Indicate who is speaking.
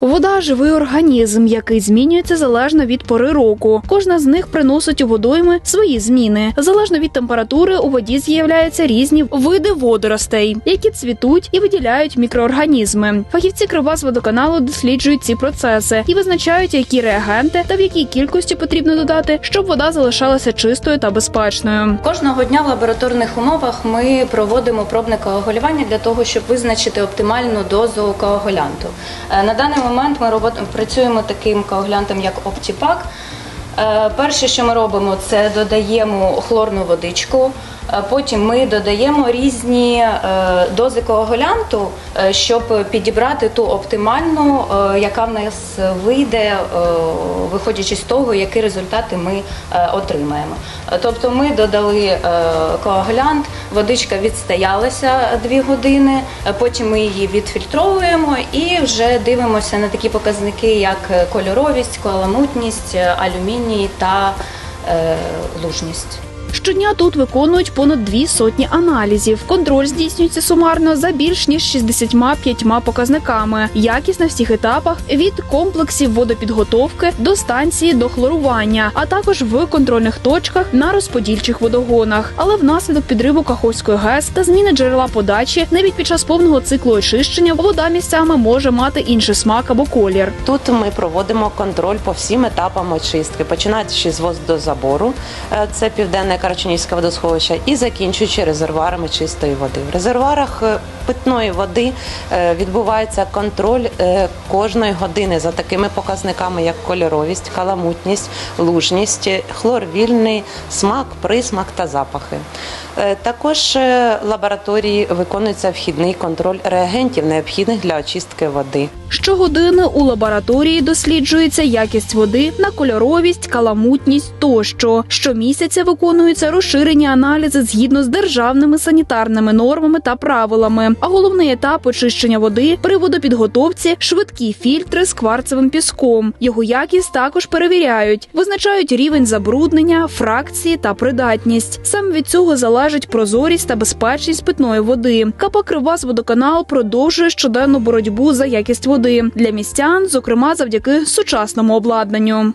Speaker 1: Вода живий організм, який змінюється залежно від пори року. Кожна з них приносить у водойми свої зміни. Залежно від температури у воді з'являються різні види водоростей, які цвітуть і виділяють мікроорганізми. Фахівці Кривбас водоканалу досліджують ці процеси і визначають, які реагенти та в якій кількості потрібно додати, щоб вода залишалася чистою та безпечною.
Speaker 2: Кожного дня в лабораторних умовах ми проводимо пробне коагулювання для того, щоб визначити оптимальну дозу коагулянту. Е, На даний момент ми робот- працюємо таким коаглянтом, як Оптіпак. Е, Перше, що ми робимо, це додаємо хлорну водичку. Е, Потім ми додаємо різні е, дози коагулянту, е, щоб підібрати ту оптимальну, яка в нас вийде, виходячи з того, які результати ми отримаємо. Тобто ми додали коагулянт, водичка відстоялася 2 години, потім ми її відфільтровуємо і вже дивимося на такі показники, як кольоровість, каламутність, е, алюміній та лужність.
Speaker 1: Щодня тут виконують понад дві сотні аналізів. Контроль здійснюється сумарно за більш ніж 65 показниками. Якість на всіх етапах від комплексів водопідготовки до станції до хлорування, а також в контрольних точках на розподільчих водогонах. Але внаслідок підриву Каховської ГЕС та зміни джерела подачі, навіть під час повного циклу очищення, вода місцями може мати інший смак або колір.
Speaker 3: Тут ми проводимо контроль по всім етапам очистки, починаючи з водозабору, е, це південне Карачунівське водосховище, і закінчуючи резервуарами чистої води. В резервуарах е, питної води е, відбувається контроль е, кожної години за такими показниками, як кольоровість, каламутність, лужність, хлор вільний, смак, присмак та запахи. Е, Також е, лабораторії виконується вхідний контроль реагентів, необхідних для очистки води.
Speaker 1: Щогодини у лабораторії досліджується якість води на кольоровість, каламутність тощо. Щомісяця виконуються розширені аналізи згідно з державними санітарними нормами та правилами. А головний етап очищення води при водопідготовці швидкі фільтри з кварцевим піском. Його якість також перевіряють, визначають рівень забруднення, фракції та придатність. Від цього залежить прозорість та безпечність питної води. КП Кривбас водоканал продовжує щоденну боротьбу за якість води для містян, зокрема завдяки сучасному обладнанню.